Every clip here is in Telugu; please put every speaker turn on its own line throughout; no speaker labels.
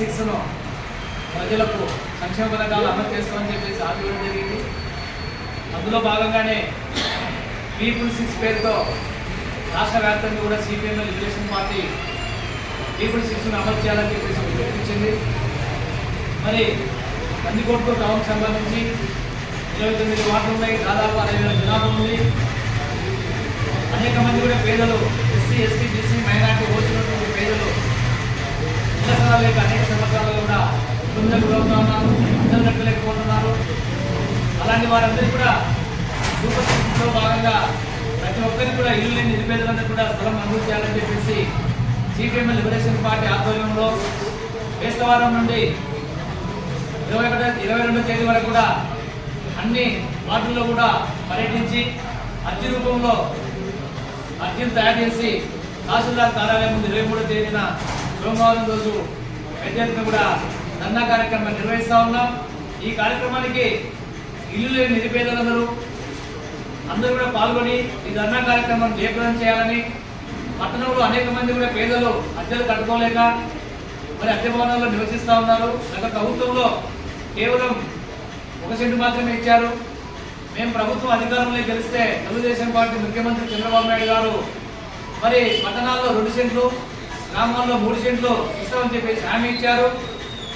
సిక్స్ను ప్రజలకు సంక్షేమ పథకాలు అమలు చేస్తామని చెప్పేసి ఆందోళన జరిగింది. అందులో భాగంగానే పీపుల్ సిక్స్ పేరుతో రాష్ట్ర వ్యాప్తంగా కూడా సిపిఎం లిబరేషన్ పార్టీ పీపుల్ సిక్స్ను అమలు చేయాలని చెప్పేసి ప్రకటించింది మరి కందికోట్టు టౌన్కి సంబంధించి ఇరవై తొమ్మిది వార్డులు ఉన్నాయి. దాదాపు అరవై వేల జనాభా ఉంది. అనేక మంది కూడా పేదలు ఎస్సీ ఎస్టీ బీసీ మైనార్టీ ఓసినటువంటి పేదలు ఇళ్ళ లేక అనేక సంవత్సరాలు కూడా ఇబ్బందులకు గురవుతా ఉన్నారు ఇద్దరు నడపలేకపోతున్నారు అలాంటి వారందరూ కూడా సూపర్ సిక్స్లో భాగంగా ప్రతి ఒక్కరికి కూడా ఇల్లు లేని నిరుపేదలందరూ కూడా స్థలం మంజూరు చేయాలని చెప్పేసి సిపిఎం లిబరేషన్ పార్టీ ఆధ్వర్యంలో వేస్తవారం నుండి ఇరవై ఒకటో ఇరవై రెండో తేదీ వరకు కూడా అన్ని వార్డుల్లో కూడా పర్యటించి అర్జీ రూపంలో అర్జీని తయారు చేసి తహసీల్దార్ కార్యాలయం ముందు ఇరవై మూడో తేదీన సోమవారం రోజు పెద్ద ఎత్తున కూడా ధర్నా కార్యక్రమం నిర్వహిస్తూ ఉన్నాం. ఈ కార్యక్రమానికి ఇల్లు లేని నిరుపేదలందరూ అందరూ కూడా పాల్గొని ఈ ధర్నా కార్యక్రమం జయప్రదం చేయాలని పట్టణంలో అనేక మంది కూడా పేదలు అద్దెలు కట్టుకోలేక మరి అద్దె భవనాల్లో నివసిస్తూ ఉన్నారు. గత ప్రభుత్వంలో కేవలం ఒక సెంటు మాత్రమే ఇచ్చారు. మేము ప్రభుత్వం అధికారంలో గెలిస్తే తెలుగుదేశం పార్టీ ముఖ్యమంత్రి చంద్రబాబు నాయుడు గారు మరి పట్టణాల్లో రెండు సెంట్లు గ్రామాల్లో మూడు సెంట్లు ఇస్తామని చెప్పేసి హామీ ఇచ్చారు.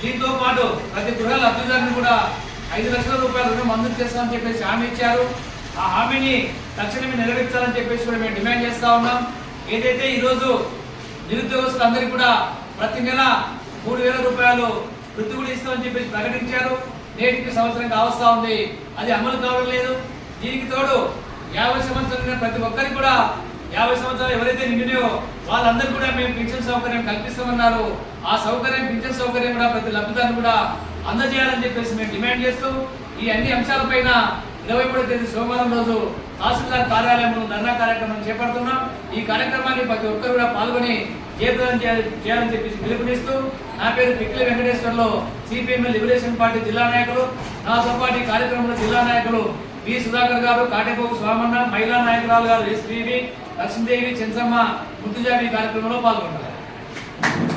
దీంతో పాటు ప్రతి గృహ లబ్ధిదారుని కూడా ఐదు లక్షల రూపాయల రుణం మంజూరు చేస్తామని చెప్పేసి హామీ ఇచ్చారు. ఆ హామీని తక్షణమే నెరవేర్చాలని చెప్పేసి కూడా మేము డిమాండ్ చేస్తా ఉన్నాం. ఏదైతే ఈరోజు నిరుద్యోగస్తులందరికీ కూడా ప్రతి నెల మూడు వేల రూపాయలు వృత్తి కూడా ఇస్తామని చెప్పేసి ప్రకటించారు. నేటికి సంవత్సరం కావస్తా ఉంది. అది అమలు కావడం లేదు. దీనికి తోడు యాభై సంవత్సరాలు ప్రతి ఒక్కరికి కూడా యాభై సంవత్సరాలు ఎవరైతే నిండినాయో వాళ్ళందరూ కూడా మేము పింఛన్ సౌకర్యం కల్పిస్తామన్నారు. ఆ సౌకర్యం పింఛన్ సౌకర్యం కూడా ప్రతి లబ్ధిదారుని కూడా అందజేయాలని చెప్పేసి మేము డిమాండ్ చేస్తూ ఈ అన్ని అంశాలపైన ఇరవై మూడో తేదీ సోమవారం రోజు తహసీల్దార్ కార్యాలయంలో ధర్నా కార్యక్రమం చేపడుతున్నాం. ఈ కార్యక్రమాన్ని ప్రతి ఒక్కరు కూడా పాల్గొని జయప్రదం చేయాలని చెప్పేసి పిలుపునిస్తూ నా పేరు Pikkila Venkateswarlu CPM liberation party జిల్లా నాయకులు. నాతో పాటు ఈ కార్యక్రమంలో జిల్లా నాయకులు వి సుధాకర్ గారు కాటేపోకు స్వామన్న మహిళా నాయకురాలు గారు ఎస్పీవి లక్ష్మీదేవి చెంచమ్మ ముద్దుజాబి కార్యక్రమంలో పాల్గొన్నారు